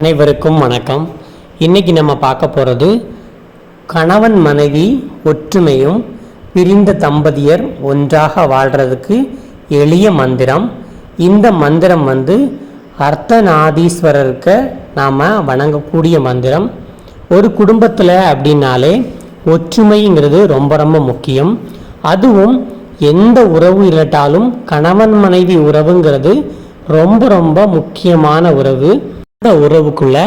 அனைவருக்கும் வணக்கம். இன்னைக்கு நம்ம பார்க்க போகிறது கணவன் மனைவி ஒற்றுமையும் பிரிந்த தம்பதியர் ஒன்றாக வாழ்கிறதுக்கு எளிய மந்திரம். இந்த மந்திரம் வந்து அர்த்தநாதீஸ்வரருக்கு நாம் வணங்கக்கூடிய மந்திரம். ஒரு குடும்பத்தில் அப்படின்னாலே ஒற்றுமைங்கிறது ரொம்ப ரொம்ப முக்கியம். அதுவும் எந்த உறவு இல்லாட்டாலும் கணவன் மனைவி உறவுங்கிறது ரொம்ப ரொம்ப முக்கியமான உறவு. உறவுக்குள்ள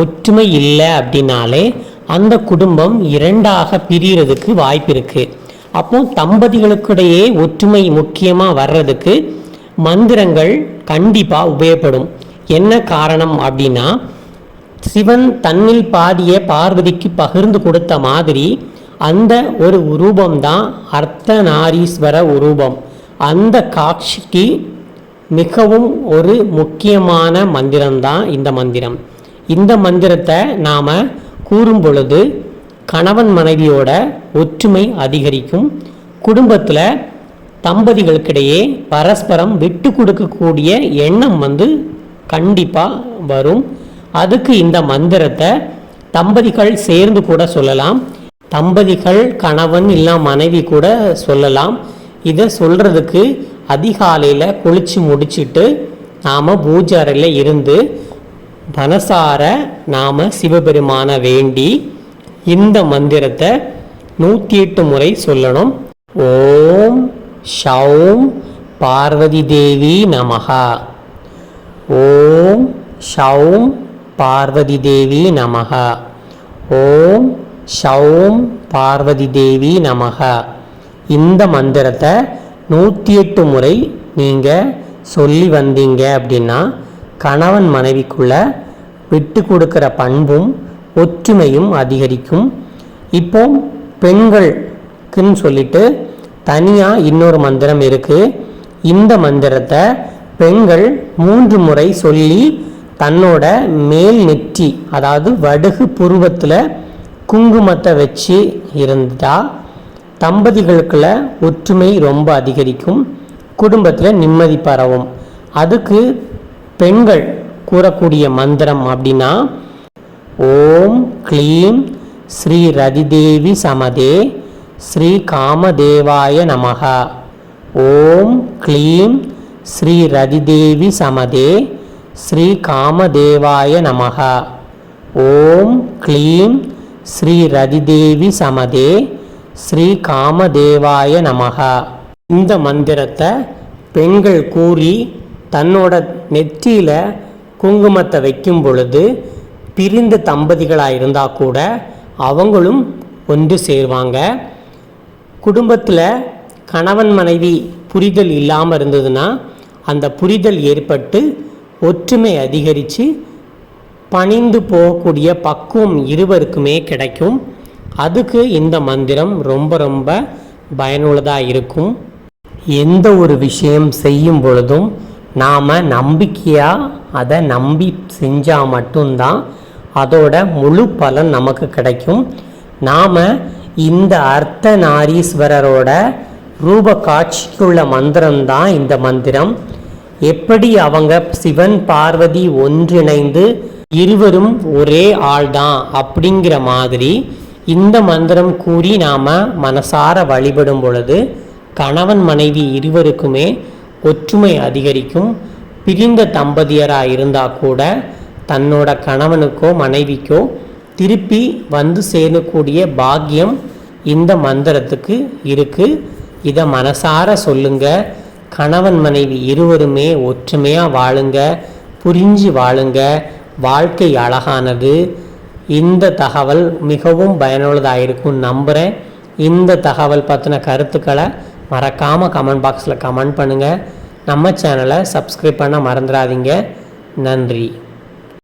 ஒற்றுமை இல்லை அப்படின்னாலே அந்த குடும்பம் இரண்டாக பிரியறதுக்கு வாய்ப்பு இருக்கு. அப்போ தம்பதிகளுக்கிடையே ஒற்றுமை முக்கியமாக வர்றதுக்கு மந்திரங்கள் கண்டிப்பாக உபயோகப்படும். என்ன காரணம் அப்படின்னா சிவன் தன்னில் பாதிய பார்வதிக்கு பகிர்ந்து கொடுத்த மாதிரி அந்த ஒரு உரூபம்தான் அர்த்தநாரீஸ்வர உரூபம் அந்த காட்சிக்கு மிகவும் ஒரு முக்கியமான மந்திரம்தான் இந்த மந்திரம். இந்த மந்திரத்தை நாம் கூறும் பொழுது கணவன் மனைவியோட ஒற்றுமை அதிகரிக்கும். குடும்பத்தில் தம்பதிகளுக்கிடையே பரஸ்பரம் விட்டு கொடுக்கக்கூடிய எண்ணம் வந்து கண்டிப்பாக வரும். அதுக்கு இந்த மந்திரத்தை தம்பதிகள் சேர்ந்து கூட சொல்லலாம். தம்பதிகள் கணவன் இல்லை மனைவி கூட சொல்லலாம். இதை சொல்கிறதுக்கு அதிகாலையில் குளித்து முடிச்சிட்டு நாம் பூஜை அறையில் இருந்து மனசார நாம் சிவபெருமான வேண்டி இந்த மந்திரத்தை நூற்றி எட்டு முறை சொல்லணும். ஓம் ஷௌம் பார்வதி தேவி நமகா ஓம் ஷௌம் பார்வதி தேவி நமகா ஓம் ஷௌம் பார்வதி தேவி நமகா இந்த மந்திரத்தை நூற்றி எட்டு முறை நீங்கள் சொல்லி வந்தீங்க அப்படின்னா கணவன் மனைவிக்குள்ள விட்டு கொடுக்குற பண்பும் ஒற்றுமையும் அதிகரிக்கும். இப்போ பெண்களுக்குன்னு சொல்லிட்டு தனியாக இன்னொரு மந்திரம் இருக்குது இந்த மந்திரத்தை பெண்கள் மூன்று முறை சொல்லி தன்னோட மேல் நெற்றி அதாவது வடுகு புருவத்தில் குங்குமத்தை வச்சு இருந்தால் தம்பதிகளுக்குள்ள ஒற்றுமை ரொம்ப அதிகரிக்கும். குடும்பத்தில் நிம்மதி பரவும். அதுக்கு பெண்கள் கூறக்கூடிய மந்திரம் அப்படின்னா ஓம் க்ளீம் ஸ்ரீ ரதிதேவி சமதே ஸ்ரீ காமதேவாய நமகா ஓம் க்ளீம் ஸ்ரீ ரதிதேவி சமதே ஸ்ரீ காமதேவாய நமகா ஓம் க்ளீம் ஸ்ரீ ரதிதேவி சமதே ஸ்ரீ காமதேவாய நமகா இந்த மந்திரத்தை பெண்கள் கூறி தன்னோட நெற்றியில் குங்குமத்தை வைக்கும் பொழுது பிரிந்த தம்பதிகளாக இருந்தால் கூட அவங்களும் ஒன்று சேருவாங்க. குடும்பத்தில் கணவன் மனைவி புரிதல் இல்லாமல் இருந்ததுன்னா அந்த புரிதல் ஏற்பட்டு ஒற்றுமை அதிகரித்து பணிந்து போகக்கூடிய பக்குவம் இருவருக்குமே கிடைக்கும். அதுக்கு இந்த மந்திரம் ரொம்ப ரொம்ப பயனுள்ளதாக இருக்கும். எந்த ஒரு விஷயம் செய்யும் பொழுதும் நாம் நம்பிக்கையாக அதை நம்பி செஞ்சால் மட்டும்தான் அதோட முழு பலன் நமக்கு கிடைக்கும். நாம் இந்த அர்த்த நாரீஸ்வரரோட ரூப காட்சிக்குள்ள மந்திரம்தான் இந்த மந்திரம். எப்படி அவங்க சிவன் பார்வதி ஒன்றிணைந்து இருவரும் ஒரே ஆள்தான் அப்படிங்கிற மாதிரி இந்த மந்திரம் கூறி நாம் மனசார வழிபடும் பொழுது கணவன் மனைவி இருவருக்குமே ஒற்றுமை அதிகரிக்கும். பிரிந்த தம்பதியராக இருந்தால் கூட தன்னோட கணவனுக்கோ மனைவிக்கோ திருப்பி வந்து சேரக்கூடிய பாக்கியம் இந்த மந்திரத்துக்கு இருக்குது இதை மனசார சொல்லுங்க. கணவன் மனைவி இருவருமே ஒற்றுமையாக வாழுங்க. புரிஞ்சு வாழுங்க. வாழ்க்கை அழகானது. இந்த தகவல் மிகவும் பயனுள்ளதாக இருக்கும் நம்புகிறேன் இந்த தகவல் பற்றின கருத்துக்களை மறக்காமல் கமெண்ட் பாக்ஸில் கமெண்ட் பண்ணுங்கள் நம்ம சேனலை சப்ஸ்கிரைப் பண்ண மறந்துடாதீங்க. நன்றி.